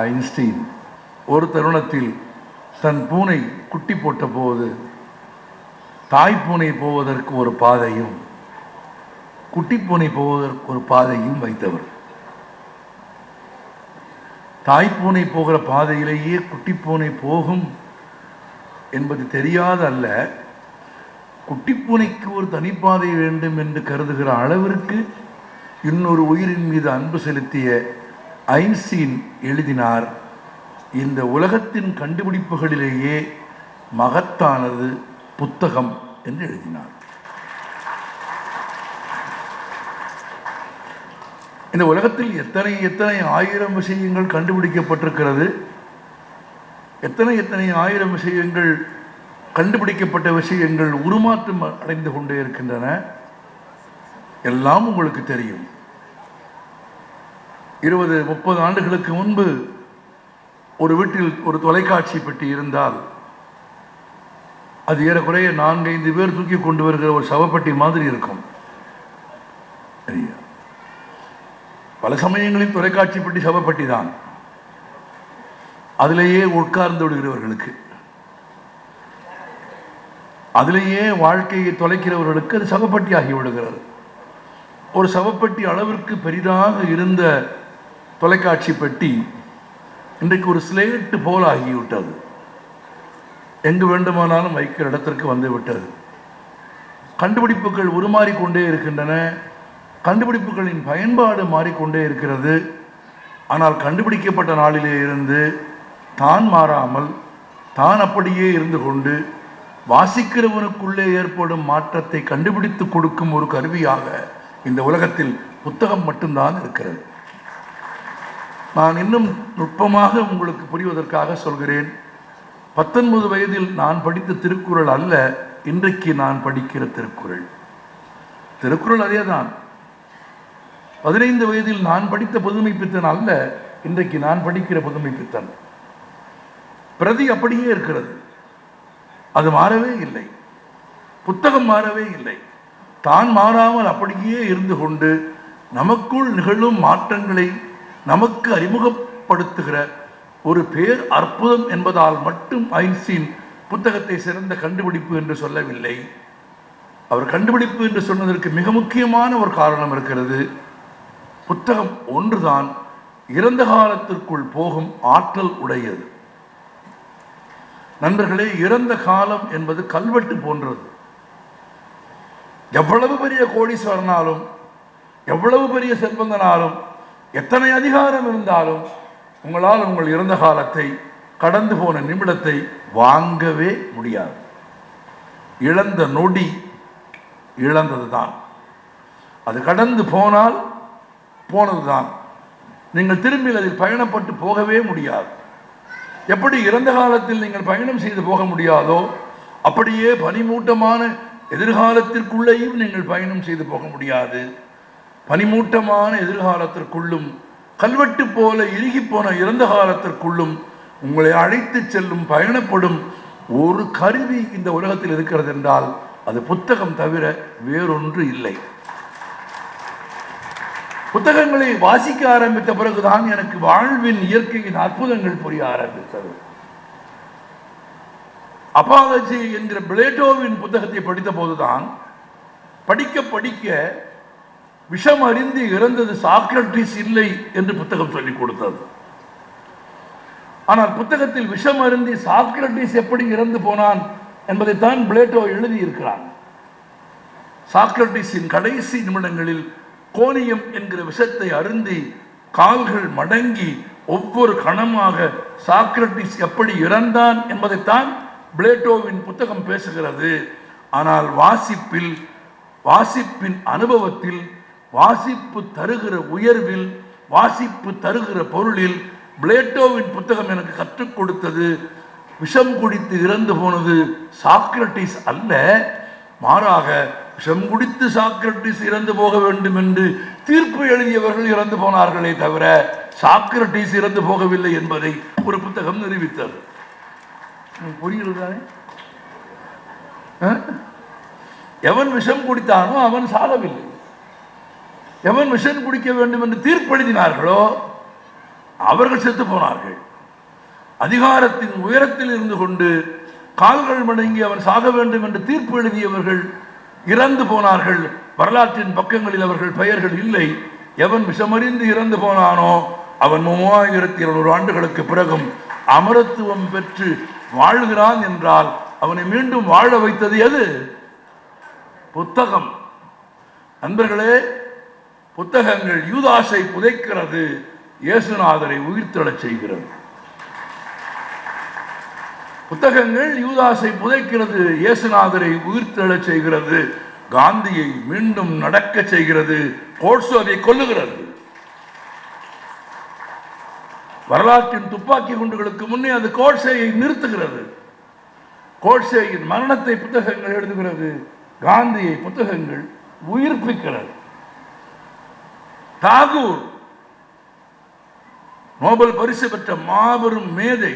Einstein ஒரு தருணத்தில் தன் பூனை குட்டி போட்ட போது தாய் பூனை போவதற்கு ஒரு பாதையும் குட்டி பூனை போவதற்கு ஒரு பாதையும் வைத்தவர். தாய் பூனை போகிற பாதையிலேயே குட்டி பூனை போகும் என்பது தெரியாத அல்ல. குட்டி பூனைக்கு ஒரு தனிப்பாதை வேண்டும் என்று கருதுகிற அளவிற்கு இன்னொரு உயிரின் மீது அன்பு செலுத்திய ஐன்ஸ்டீன் எழுதினார் இந்த உலகத்தின் கண்டுபிடிப்புகளிலேயே மகத்தானது புத்தகம் என்று எழுதினார். இந்த உலகத்தில் எத்தனை எத்தனை ஆயிரம் விஷயங்கள் கண்டுபிடிக்கப்பட்டிருக்கிறது? எத்தனை எத்தனை ஆயிரம் விஷயங்கள் கண்டுபிடிக்கப்பட்ட விஷயங்கள் உருமாற்றம் அடைந்து கொண்டே இருக்கின்றன? எல்லாம் உங்களுக்கு தெரியும். இருபது முப்பது ஆண்டுகளுக்கு முன்பு ஒரு வீட்டில் ஒரு தொலைக்காட்சி பெட்டி இருந்தால் அது ஏறக்குறைய நான்கைந்து பேர் தூக்கி கொண்டு வருகிற ஒரு சவப்பட்டி மாதிரி இருக்கும். பல சமயங்களில் தொலைக்காட்சி பெட்டி சவப்பட்டி தான். அதிலேயே உட்கார்ந்து விடுகிறவர்களுக்கு. அதிலேயே வாழ்க்கையை தொலைக்கிறவர்களுக்கு அது சவப்பட்டி ஆகி விடுகிறது. ஒரு சவப்பெட்டி அளவிற்கு பெரிதாக இருந்த தொலைக்காட்சி பெட்டி இன்றைக்கு ஒரு ஸ்லேட்டு போல் ஆகிவிட்டது. எங்கு வேண்டுமானாலும் வைக்கிற இடத்திற்கு வந்து விட்டது. கண்டுபிடிப்புகள் உருமாறிக்கொண்டே இருக்கின்றன. கண்டுபிடிப்புகளின் பயன்பாடு மாறிக்கொண்டே இருக்கிறது. ஆனால் கண்டுபிடிக்கப்பட்ட நாளிலே இருந்து தான் மாறாமல் தான் அப்படியே இருந்து கொண்டு வாசிக்கிறவனுக்குள்ளே ஏற்படும் மாற்றத்தை கண்டுபிடித்து கொடுக்கும் ஒரு கருவியாக இந்த உலகத்தில் புத்தகம் மட்டும்தான் இருக்கிறது. நான் இன்னும் நுட்பமாக உங்களுக்கு புரிவதற்காக சொல்கிறேன். பத்தொன்பது வயதில் நான் படித்த திருக்குறள் அல்ல இன்றைக்கு நான் படிக்கிற திருக்குறள். திருக்குறள் அதேதான். பதினைந்து வயதில் நான் படித்த புதுமை பித்தன் அல்ல இன்றைக்கு நான் படிக்கிற புதுமை பித்தன். பிரதி அப்படியே இருக்கிறது. அது மாறவே இல்லை. புத்தகம் மாறவே இல்லை. தான் மாறாமல் அப்படியே இருந்து கொண்டு நமக்குள் நிகழும் மாற்றங்களை நமக்கு அறிமுகப்படுத்துகிற ஒரு பேர் அற்புதம் என்பதால் மட்டும் ஐன்ஸ்டீன் புத்தகத்தை சிறந்த கண்டுபிடிப்பு என்று சொல்லவில்லை. அவர் கண்டுபிடிப்பு என்று சொன்னதற்கு மிக முக்கியமான ஒரு காரணம் இருக்கிறது. புத்தகம் ஒன்றுதான் இறந்த காலத்திற்குள் போகும் ஆற்றல் உடையது. நண்பர்களே இறந்த காலம் என்பது கல்வெட்டு போன்றது. எவ்வளவு பெரிய கோடீஸ்வரனாலும் எவ்வளவு பெரிய செல்வந்தனாலும் எத்தனை அதிகாரம் இருந்தாலும் உங்களால் உங்கள் இறந்த காலத்தை கடந்து போன நிமிடத்தை வாங்கவே முடியாது. இழந்த நொடி இழந்தது தான் அது கடந்து போனால் போனது தான் நீங்கள் திரும்பி அதில் பயணப்பட்டு போகவே முடியாது. எப்படி இறந்த காலத்தில் நீங்கள் பயணம் செய்து போக முடியாதோ அப்படியே பனிமூட்டமான எதிர்காலத்திற்குள்ளேயும் நீங்கள் பயணம் செய்து போக முடியாது. பனிமூட்டமான எதிர்காலத்திற்குள்ளும் கல்வெட்டு போல இறுகி போன இறந்த காலத்திற்குள்ளும் உங்களை அழைத்து செல்லும் பயணப்படும் ஒரு கருவி இந்த உலகத்தில் இருக்கிறது என்றால் அது புத்தகம் தவிர வேறொன்று இல்லை. புத்தகங்களை வாசிக்க ஆரம்பித்த பிறகுதான் எனக்கு வாழ்வின் இயற்கையின் அற்புதங்கள் புரிய ஆரம்பித்தது. அபாலஜி என்கிற பிளேட்டோவின் புத்தகத்தை படித்த போதுதான் படிக்க படிக்க விஷம் அறிந்து இறந்தது சாக்ரட்டிஸ் இல்லை என்று புத்தகம் சொல்லிக் கொடுத்தது. ஆனால் புத்தகத்தில் விஷம் அருந்தி சாக்ரட்டிஸ் எப்படி இறந்து போனான் என்பதைத்தான் பிளேட்டோ எழுதியிருக்கிறான். சாக்ரட்டிஸின் கடைசி நிமிடங்களில் கோனியம் என்கிற விஷத்தை அருந்தி கால்கள் மடங்கி ஒவ்வொரு கணமாக சாக்ரட்டிஸ் எப்படி இறந்தான் என்பதைத்தான் பிளேட்டோவின் புத்தகம் பேசுகிறது. ஆனால் வாசிப்பில் வாசிப்பின் அனுபவத்தில் வாசிப்பு தருகிற உயர்வில் வாசிப்பு தருகிற பொருளில் பிளேட்டோவின் புத்தகம் எனக்கு கற்றுக் கொடுத்தது. விஷம் குடித்து இறந்து போனது சாக்ரட்டிஸ் அல்ல. மாறாக விஷம் குடித்து சாக்ரட்டிஸ் இறந்து போக வேண்டும் என்று தீர்ப்பு எழுதியவர்கள் இறந்து போனார்களே தவிர சாக்ரட்டிஸ் இறந்து போகவில்லை என்பதை ஒரு புத்தகம் நிரூபித்தது. உங்களுக்கு எவன் விஷம் குடித்தானோ அவன் சாகவில்லை. எவன் விஷம் குடிக்க வேண்டும் என்று தீர்ப்பெழுதினார்களோ அவர்கள் செத்து போனார்கள். அதிகாரத்தின் உயரத்தில் இருந்து கொண்டு கால்கள் மடங்கி அவன் சாக வேண்டும் என்று தீர்ப்பு எழுதியவர்கள் இறந்து போனார்கள். வரலாற்றின் பக்கங்களில் அவர்கள் பெயர்கள் இல்லை. எவன் விஷமறிந்து இறந்து போனானோ அவன் மூவாயிரத்தி இருநூறு ஆண்டுகளுக்கு பிறகும் அமரத்துவம் பெற்று வாழ்கிறான் என்றால் அவனை மீண்டும் வாழ வைத்தது எது? புத்தகம். நண்பர்களே புத்தகங்கள் யூதாசை புதைக்கிறது இயேசுநாதரை உயிர்த்தெழச் செய்கிறது. புத்தகங்கள் யூதாசை புதைக்கிறது இயேசுநாதரை உயிர்த்தெழச் செய்கிறது. காந்தியை மீண்டும் நடக்க செய்கிறது கோட்சோவை கொல்லுகிறது. வரலாற்றின் துப்பாக்கி குண்டுகளுக்கு முன்னே அது கோட்ஸேயை நிறுத்துகிறது. கோட்ஸேயின் மரணத்தை புத்தகங்கள் எழுதுகிறது காந்தியை புத்தகங்கள் உயிர்ப்பிக்கிறது. தாகூர். நோபல் பரிசு பெற்ற மாபெரும் மேதை.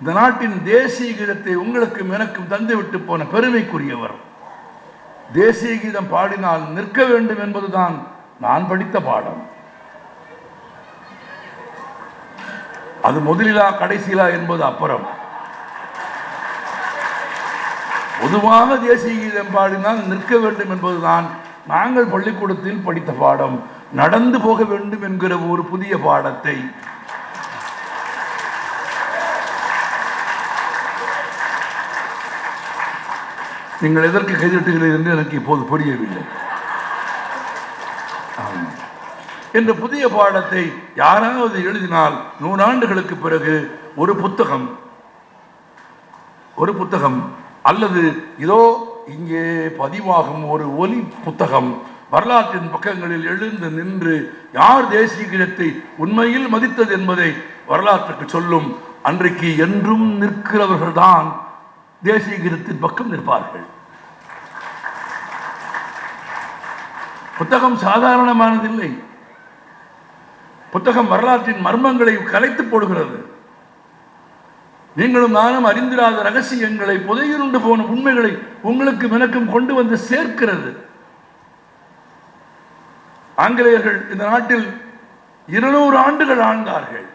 இந்த நாட்டின் தேசிய கீதத்தை உங்களுக்கும் எனக்கும் தந்துவிட்டு போன பெருமைக்குரியவர். தேசிய கீதம் பாடினால் நிற்க வேண்டும் என்பதுதான் நான் படித்த பாடம். அது முதலிலா கடைசியிலா என்பது அப்புறம். பொதுவாக தேசிய கீதம் பாடினால் நிற்க வேண்டும் என்பதுதான் நாங்கள் பள்ளிக்கூடத்தில் படித்த பாடம் நடந்து போக வேண்டும் என்கிற ஒரு புதிய பாடத்தை. நீங்கள் எதற்கு கைதட்டுகிறீர்கள் என்று எனக்கு இப்போது புரியவில்லை. என்ற இந்த புதிய பாடத்தை யாராவது எழுதினால் நூறாண்டுகளுக்கு பிறகு ஒரு புத்தகம் ஒரு புத்தகம் அல்லது இதோ இங்கே பதிவாகும் ஒரு ஒலி புத்தகம். வரலாற்றின் பக்கங்களில் எழுந்து நின்று யார் தேசிய கீதத்தை உண்மையில் மதித்தது என்பதை வரலாற்றுக்கு சொல்லும். அன்றைக்கு என்றும் நிற்கிறவர்கள்தான் தேசிய கீதத்தின் பக்கம் நிற்பார்கள். புத்தகம் சாதாரணமானதில்லை. புத்தகம் வரலாற்றின் மர்மங்களை கலைத்து போடுகிறது. நீங்களும் நானும் அறிந்திராத ரகசியங்களை புதையிருண்டு போன உண்மைகளை உங்களுக்கு எனக்கும் கொண்டு வந்து சேர்க்கிறது. ஆங்கிலேயர்கள் இந்த நாட்டில் இருநூறு ஆண்டுகள் ஆண்டார்கள்.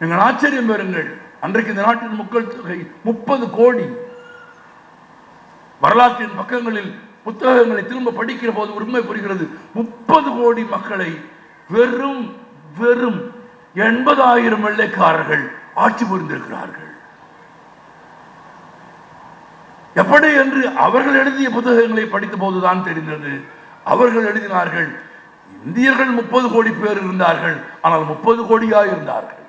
நீங்கள் ஆச்சரியம் பெறுங்கள். அன்றைக்கு இந்த நாட்டின் மக்கள் தொகை முப்பது கோடி. வரலாற்றின் பக்கங்களில் புத்தகங்களை திரும்ப படிக்கிற போது உண்மை புரிகிறது. முப்பது கோடி மக்களை வெறும் வெறும் எண்பதாயிரம் வெள்ளைக்காரர்கள் ஆட்சி புரிந்திருக்கிறார்கள். எப்படி என்று அவர்கள் எழுதிய புத்தகங்களை படித்த போதுதான் தெரிந்தது. அவர்கள் எழுதினார்கள் இந்தியர்கள் முப்பது கோடி பேர் இருந்தார்கள் ஆனால் முப்பது கோடியாக இருந்தார்கள்.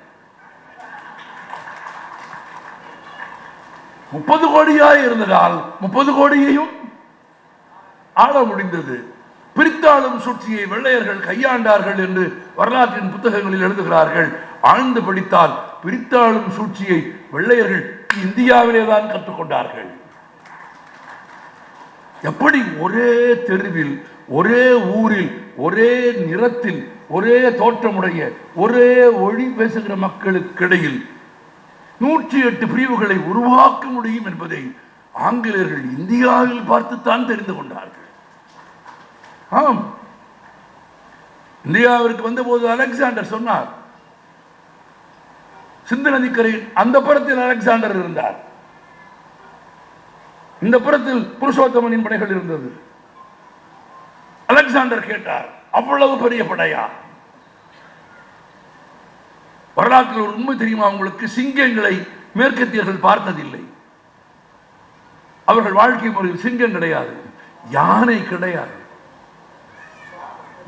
முப்பது கோடியாக இருந்ததால் முப்பது கோடியையும் ஆள முடிந்தது. பிரித்தாளும் சூழ்ச்சியை வெள்ளையர்கள் கையாண்டார்கள் என்று வரலாற்றின் புத்தகங்களில் எழுதுகிறார்கள். ஆழ்ந்து படித்தால் பிரித்தாளும் சூழ்ச்சியை வெள்ளையர்கள் இந்தியாவிலே தான் கற்றுக்கொண்டார்கள். எப்படி ஒரே தெருவில் ஒரே ஊரில் ஒரே நிறத்தில் ஒரே தோற்றமுடைய ஒரே ஒளி பேசுகிற மக்களுக்கிடையில் நூற்றி எட்டு பிரிவுகளை உருவாக்க முடியும் என்பதை ஆங்கிலேயர்கள் இந்தியாவில் பார்த்துத்தான் தெரிந்து கொண்டார்கள். ஆம். இந்தியாவிற்கு வந்தபோது அலெக்சாண்டர் சொன்னார் சிந்து நதிக்கரையில் அந்த புறத்தில் அலெக்சாண்டர் இருந்தார். இந்த புறத்தில் புருஷோத்தமனின் படைகள் இருந்தது. அலெக்சாண்டர் கேட்டார் அவ்வளவு பெரிய படையா? வரலாற்றில் ஒரு உண்மை தெரியுமா உங்களுக்கு? சிங்கங்களை மேற்கத்தியர்கள் பார்த்ததில்லை. அவர்கள் வாழ்க்கை முறையில் சிங்கம் கிடையாது யானை கிடையாது.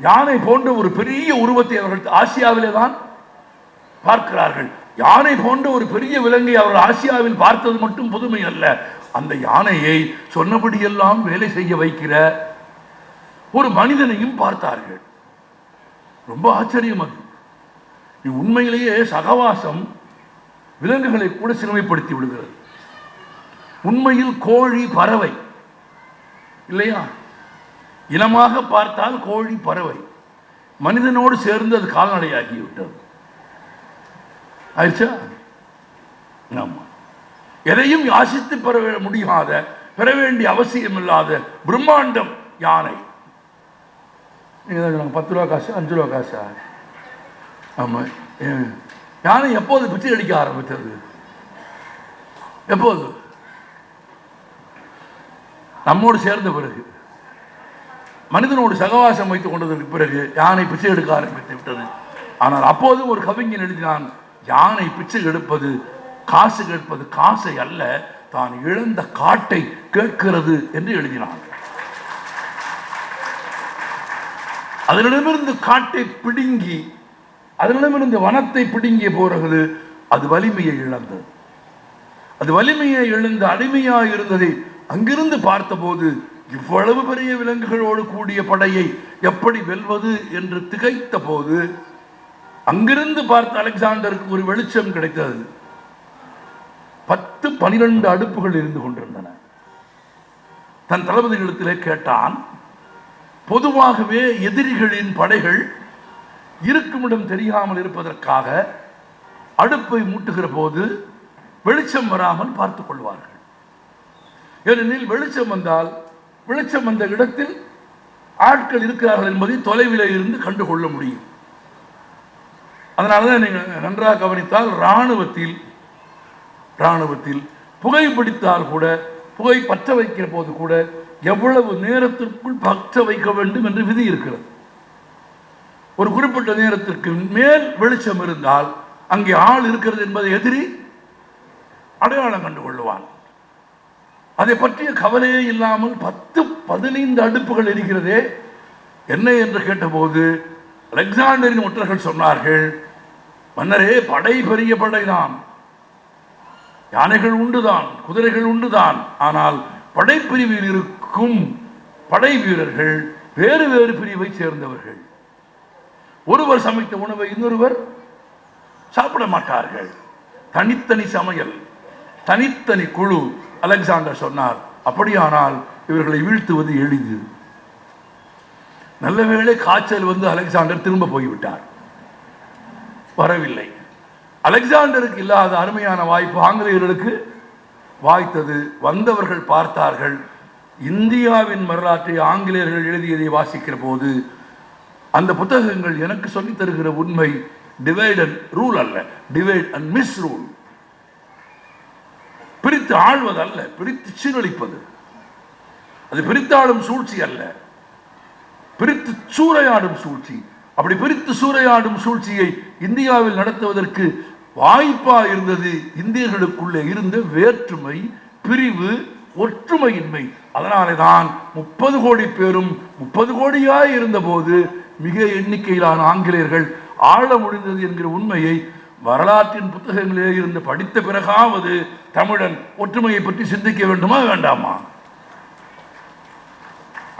யானை போன்ற ஒரு பெரிய உருவத்தை அவர்கள் ஆசியாவிலே தான் பார்க்கிறார்கள். யானை போன்ற ஒரு பெரிய விலங்கை அவர் ஆசியாவில் பார்த்தது மட்டும் புதுமை அல்ல. அந்த யானையை சொன்னபடியெல்லாம் வேலை செய்ய வைக்கிற ஒரு மனிதனையும் பார்த்தார்கள். ரொம்ப ஆச்சரியம் அது. உண்மையிலேயே சகவாசம் விலங்குகளை கூட சிறுமைப்படுத்தி விடுகிறது. உண்மையில் கோழி பறவை. இல்லையா? இனமாக பார்த்தால் கோழி பறவை. மனிதனோடு சேர்ந்து அது கால்நடையாகிவிட்டது. ஆயிடுச்சா? ஆமா. எதையும் யாசித்து பெற முடியாத பெற வேண்டிய அவசியம் இல்லாத பிரம்மாண்டம் யானை. நீங்கள் பத்து ரூபா காசு அஞ்சு ரூபா காசா? ஆமா. யானை எப்போது பிச்சை அடிக்க ஆரம்பித்தது? எப்போது? நம்மோடு சேர்ந்த பிறகு. மனிதனோடு சகவாசம் வைத்துக் கொண்டதற்கு பிறகு யானை பிச்சை எடுக்க ஆரம்பித்து விட்டது. ஆனால் அப்போதும் ஒரு கவிஞன் எழுதினான் யானை பிச்சை எடுப்பது காசு கேட்பது காசை அல்ல தான் இழந்த காட்டை கேட்கிறது என்று எழுதினான். அதனிடமிருந்து காட்டை பிடுங்கி அதனிடமிருந்து வனத்தை பிடுங்கிய போகிறது அது வலிமையை இழந்தது. அது வலிமையை இழந்து அடிமையாக இருந்ததை அங்கிருந்து பார்த்தபோது இவ்வளவு பெரிய விலங்குகளோடு கூடிய படையை எப்படி வெல்வது என்று திகைத்த போது அங்கிருந்து பார்த்த அலெக்சாண்டருக்கு ஒரு வெளிச்சம் கிடைத்தது. பத்து பனிரெண்டு அடுப்புகள் இருந்து கொண்டிருந்தன. தன் தளபதிகளிடத்திலே கேட்டான் பொதுவாகவே எதிரிகளின் படைகள் இருக்குமிடம் தெரியாமல் இருப்பதற்காக அடுப்பை மூட்டுகிற போது வெளிச்சம் வராமல் பார்த்துக் கொள்வார்கள். ஏனெனில் வெளிச்சம் வந்தால் வெளிச்சம் வந்த இடத்தில் ஆட்கள் இருக்கிறார்கள் என்பதை தொலைவில் இருந்து கண்டுகொள்ள முடியும். அதனால தான் நீங்கள் நன்றாக கவனித்தால் இராணுவத்தில் இராணுவத்தில் புகைப்பிடித்தால் கூட புகை பற்ற வைக்கிற போது கூட எவ்வளவு நேரத்திற்குள் பற்ற வைக்க வேண்டும் என்று விதி இருக்கிறது. ஒரு குறிப்பிட்ட நேரத்திற்கு மேல் வெளிச்சம் இருந்தால் அங்கே ஆள் இருக்கிறது என்பதை எதிரி அடையாளம் கண்டு கொள்ளுவான். அதை பற்றிய கவலையே இல்லாமல் பத்து பதினைந்து அடுப்புகள் இருக்கிறதே என்ன என்று கேட்டபோது அலெக்சாண்டரின் ஒற்றர்கள் சொன்னார்கள் மன்னரே படை பெரிய படைதான். யானைகள் உண்டுதான் குதிரைகள் உண்டுதான். ஆனால் படைப்பிரிவில் இருக்கும் படை வீரர்கள் வேறு வேறு பிரிவை சேர்ந்தவர்கள். ஒருவர் சமைத்த உணவை இன்னொருவர் சாப்பிட மாட்டார்கள். தனித்தனி சமையல் தனித்தனி குழு அலெக்சாண்டர் சொன்னார். அப்படியானால் இவர்களை வீழ்த்துவது எளிது. நல்ல வேளை காய்ச்சல் வந்து அலெக்சாண்டர் திரும்ப போய்விட்டார். வரவில்லை. அலெக்சாண்டருக்கு இல்லாத அருமையான வாய்ப்பு ஆங்கிலேயர்களுக்கு வாய்த்தது. வந்தவர்கள் பார்த்தார்கள். இந்தியாவின் வரலாற்றை ஆங்கிலேயர்கள் எழுதியதை வாசிக்கிற போது அந்த புத்தகங்கள் எனக்கு சொல்லித் தருகிற உண்மை டிவைட் அண்ட் ரூல் அல்ல. டிவைட் அண்ட் மிஸ் ரூல் பிரித்து ஆள்வதல்ல பிரித்து சீரழிப்பது. அது பிரித்தாளும் சூழ்ச்சி அல்ல. பிரித்து சூறையாடும் சூழ்ச்சி. அப்படி பிரித்து சூறையாடும் சூழ்ச்சியை இந்தியாவில் நடத்துவதற்கு வாய்ப்பா இருந்தது இந்தியர்களுக்குள்ளே இருந்த வேற்றுமை பிரிவு ஒற்றுமையின்மை. அதனாலே தான் முப்பது கோடி பேரும் முப்பது கோடியாய் இருந்தபோது மிக எண்ணிக்கையிலான ஆங்கிலேயர்கள் ஆள முடிந்தது என்கிற உண்மையை வரலாற்றின் புத்தகங்களிலே இருந்து படித்த பிறகாவது தமிழன் ஒற்றுமையை பற்றி சிந்திக்க வேண்டுமா வேண்டாமா?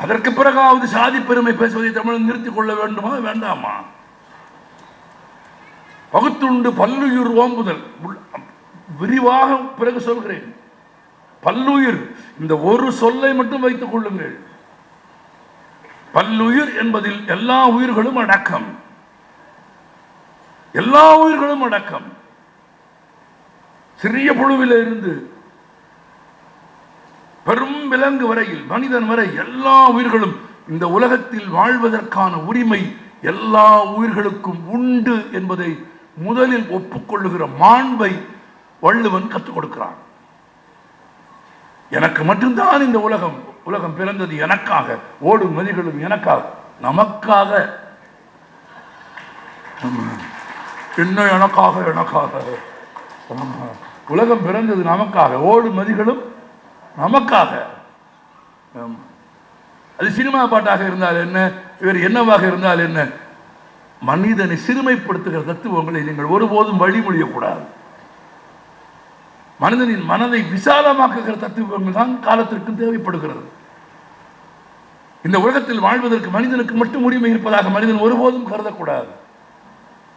அதற்கு பிறகாவது சாதி பெருமை பேசுவதை தமிழன் நிறுத்திக் கொள்ள வேண்டுமா வேண்டாமா? பகுத்துண்டு பல்லுயிர் ஓம்புதல். உள்- விரிவாக பிறகு சொல்கிறேன். பல்லுயிர் இந்த ஒரு சொல்லை மட்டும் வைத்துக் கொள்ளுங்கள். பல்லுயிர் என்பதில் எல்லா உயிர்களும் அடக்கம். எல்லா உயிர்களும் அடக்கம். சிறிய புழுவில இருந்து பெரும் விலங்கு வரையில் மனிதன் வரை எல்லா உயிர்களும் இந்த உலகத்தில் வாழ்வதற்கான உரிமை எல்லா உயிர்களுக்கும் உண்டு என்பதை முதலில் ஒப்புக்கொள்ளுகிற மாண்பை வள்ளுவன் கற்றுக் கொடுக்கிறான். எனக்கு மட்டும்தான் இந்த உலகம் உலகம் பிறந்தது எனக்காக ஓடும் நதிகளும் எனக்காக நமக்காக. என்ன எனக்காக எனக்காக? உலகம் பிறந்தது நமக்காக ஓடும் நதிகளும் நமக்காக. அது சினிமா பாட்டாக இருந்தால் என்ன? இவர் என்னவாக இருந்தால் என்ன? மனிதனை சிறுமைப்படுத்துகிற தத்துவங்களை நீங்கள் ஒருபோதும் வழிமொழியக்கூடாது மனிதனின் மனதை விசாலமாக்குகிற தத்துவங்கள் தான் காலத்திற்கும் தேவைப்படுகிறது. இந்த உலகத்தில் வாழ்வதற்கு மனிதனுக்கு மட்டும் உரிமை இருப்பதாக மனிதன் ஒருபோதும் கருதக்கூடாது.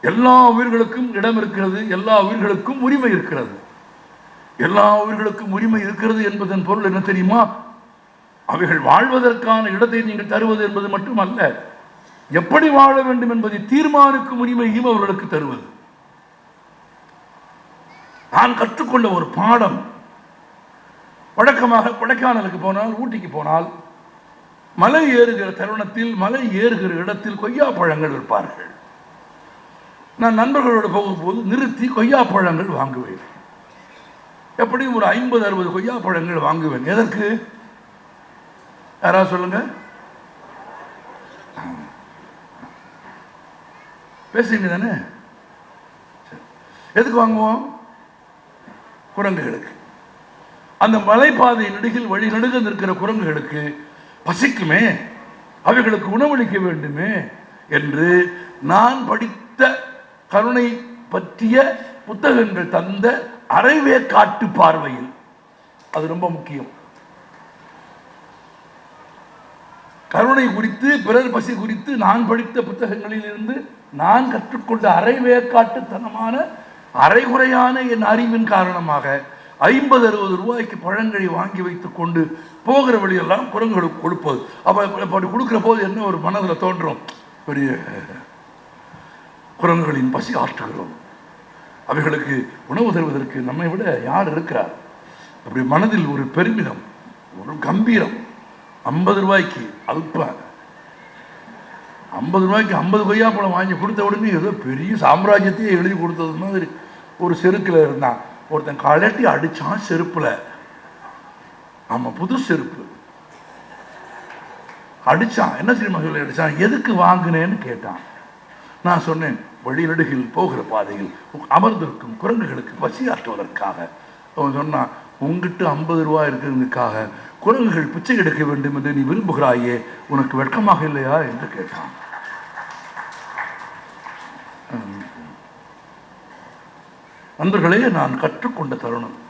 எல்லா உயிர்களுக்கும் இடம் இருக்கிறது எல்லா உயிர்களுக்கும் உரிமை இருக்கிறது. எல்லா உயிர்களுக்கும் உரிமை இருக்கிறது என்பதன் பொருள் என்ன தெரியுமா? அவைகள் வாழ்வதற்கான இடத்தை நீங்கள் தருவது என்பது மட்டுமல்ல எப்படி வாழ வேண்டும் என்பதை தீர்மானிக்கும் உரிமையும் அவர்களுக்கு தருவது. நான் கற்றுக்கொண்ட ஒரு பாடம் வழக்கமாக கொடைக்கானலுக்கு போனால் ஊட்டிக்கு போனால் மலை ஏறுகிற தருணத்தில் மலை ஏறுகிற இடத்தில் கொய்யா பழங்கள் இருப்பார்கள் நான் நண்பர்களோடு போகும்போது நிறுத்தி கொய்யா பழங்கள் வாங்குவேன். எப்படியும் ஒரு ஐம்பது அறுபது கொய்யா பழங்கள் வாங்குவேன்? எதற்கு? யாராவது சொல்லுங்க? பேசுங்க தானே எதுக்கு வாங்குவோம்? குரங்குகளுக்கு. அந்த மலைப்பாதை நெடுகில் வழி நடுக நிற்கிற குரங்குகளுக்கு பசிக்குமே? அவைகளுக்கு உணவளிக்க வேண்டுமே? என்று நான் படித்த கருணை பற்றிய புத்தகங்கள் தந்த அரைவே காட்டு பார்வையில். அது ரொம்ப முக்கியம். கருணை குறித்து பிறர் பசி குறித்து நான் படித்த புத்தகங்களில் இருந்து நான் கற்றுக்கொண்ட அரைவேக்காட்டுத்தனமான அரைகுறையான என் அறிவின் காரணமாக ஐம்பது அறுபது ரூபாய்க்கு பழங்களை வாங்கி வைத்து கொண்டு போகிற வழியெல்லாம் குரங்குகளுக்கு கொடுப்பது. அப்போ அப்படி கொடுக்குற போது என்ன ஒரு மனதில் தோன்றும்? பெரிய குரங்குகளின் பசி ஆற்றுகிறோம். அவைகளுக்கு உணவு தருவதற்கு நம்மை விட யார் இருக்கிறார்? அப்படி மனதில் ஒரு பெருமிதம் ஒரு கம்பீரம் ஐம்பது ரூபாய்க்கு அல்ப ஐம்பது ரூபாய்க்கு ஐம்பது கொய்யா பழம் வாங்கி கொடுத்த உடனே ஏதோ பெரிய சாம்ராஜ்யத்தையே எழுதி கொடுத்தது மாதிரி ஒரு செருக்கில் இருந்தான். ஒருத்தன் கழட்டி அடிச்சான் செருப்பில். ஆமாம் புது செருப்பு. அடிச்சான். என்ன சினிமா சொல்லி அடித்தான் எதுக்கு வாங்கினேன்னு கேட்டான். நான் சொன்னேன் வழிநடுகில் போகிற பாதையில் அமர்ந்திருக்கும் குரங்குகளுக்கு பசியாற்றுவதற்காக அவன் சொன்னான் உங்ககிட்ட ஐம்பது ரூபாய் இருக்கிறதுக்காக குரங்குகள் பிச்சை எடுக்க வேண்டும் என்று நீ விரும்புகிறாயே உனக்கு வெட்கமாக இல்லையா? என்று கேட்டான். உம். நண்பர்களே நான் கற்றுக்கொண்ட தருணம்.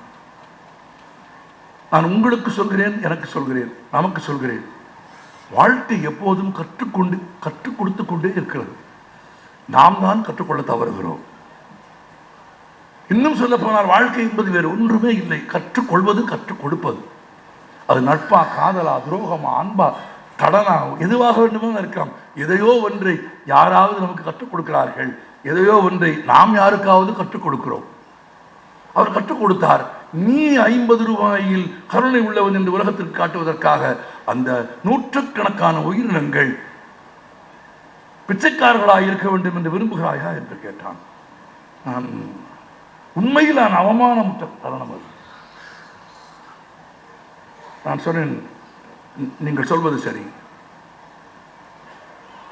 நான் உங்களுக்கு சொல்கிறேன் எனக்கு சொல்கிறேன் நமக்கு சொல்கிறேன். வாழ்க்கை எப்போதும் கற்றுக்கொண்டு கற்றுக் கொடுத்து கொண்டே இருக்கிறது. நாம் தான் கற்றுக்கொள்ள தவறுகிறோம். இன்னும் சொல்ல போனால் வாழ்க்கை என்பது வேறு ஒன்றுமே இல்லை. கற்றுக்கொள்வது கற்றுக் கொடுப்பது அது நட்பா காதலா துரோகமா அன்பா கடனா எதுவாக வேண்டுமோ இருக்கலாம். எதையோ ஒன்றை யாராவது நமக்கு கற்றுக் கொடுக்கிறார்கள். எதையோ ஒன்றை நாம் யாருக்காவது கற்றுக் கொடுக்கிறோம். அவர் கற்றுக் கொடுத்தார். நீ ஐம்பது ரூபாயில் கருணை உள்ளவன் என்று உலகத்திற்கு காட்டுவதற்காக அந்த நூற்றுக்கணக்கான உயிரினங்கள் பிச்சைக்காரர்களாக இருக்க வேண்டும் என்று விரும்புகிறாயா என்று கேட்டான். நான் உண்மையில் நான் அவமானமுற்ற தருணம் அது. நான் சொன்னேன் நீங்கள் சொல்வது சரி.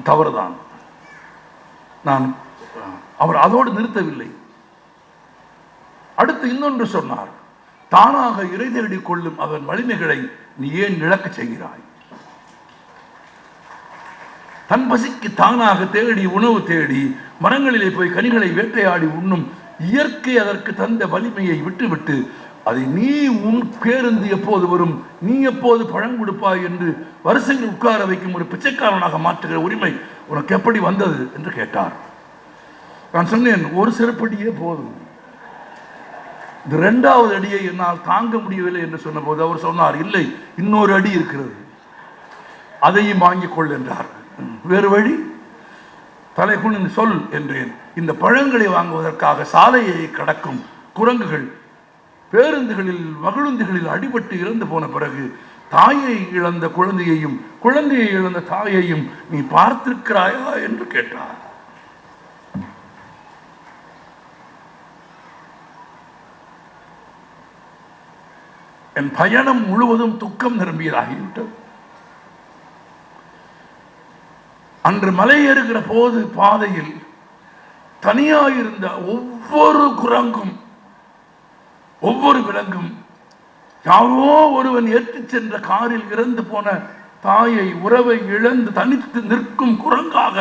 தவறுதான். நான் அவர் அதோடு நிறுத்தவில்லை. அடுத்து இன்னொன்று சொன்னார் தானாக இறை தேடிக் கொள்ளும் அவன் வலிமைகளை நீ ஏன் இழக்க செய்கிறாய்? தன் பசிக்கு தானாக தேடி உணவு தேடி மரங்களிலே போய் கனிகளை வேட்டையாடி உண்ணும் இயற்கை அதற்கு தந்த வலிமையை விட்டுவிட்டு அதை நீ உன் பேருந்து எப்போது வரும் நீ எப்போது பழம் கொடுப்பாய் என்று வரிசையில் உட்கார வைக்கும் ஒரு பிச்சைக்காரனாக மாற்றுகிற உரிமை உனக்கு எப்படி வந்தது என்று கேட்டார். நான் சொன்னேன் ஒரு சிறப்படியே போதும். இந்த ரெண்டாவது அடியை என்னால் தாங்க முடியவில்லை என்று சொன்னபோது அவர் சொன்னார் இல்லை இன்னொரு அடி இருக்கிறது. அதையும் வாங்கிக் கொள் என்றார். வேறு வழி? தலை குனிந்து சொல் என்றேன். இந்த பழங்களை வாங்குவதற்காக சாலையை கடக்கும் குரங்குகள் பேருந்துகளில் மகிழுந்துகளில் அடிபட்டு இறந்து போன பிறகு தாயை இழந்த குழந்தையையும் குழந்தையை இழந்த தாயையும் நீ பார்த்திருக்கிறாயா என்று கேட்டார். என் பயணம் முழுவதும் துக்கம் நிரம்பியதாகிவிட்டது. அன்று மலை ஏறுகிற போது பாதையில் தனியாயிருந்த ஒவ்வொரு குரங்கும் ஒவ்வொரு விலங்கும் யாரோ ஒருவன் ஏற்றிச் சென்ற காரில் இறந்து போன தாயை உறவை இழந்து தனித்து நிற்கும் குரங்காக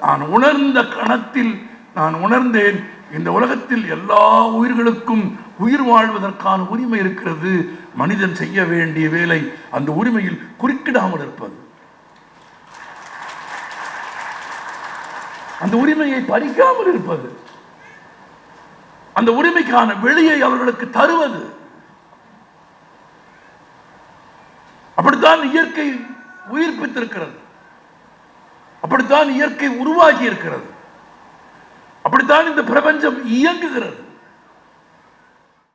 நான் உணர்ந்த கணத்தில் நான் உணர்ந்தேன் இந்த உலகத்தில் எல்லா உயிர்களுக்கும் உயிர் வாழ்வதற்கான உரிமை இருக்கிறது. மனிதன் செய்ய வேண்டிய வேலை அந்த உரிமையில் குறுக்கிடாமல் இருப்பது. அந்த உரிமையை பறிக்காமல் இருப்பது. அந்த உரிமைக்கான வெளியை அவர்களுக்கு தருவது. அப்படித்தான் இயற்கை உயிர்ப்பித்திருக்கிறது. அப்படித்தான் இயற்கை உருவாகி இருக்கிறது அப்படித்தான் இந்த பிரபஞ்சம் இயங்குகிறது.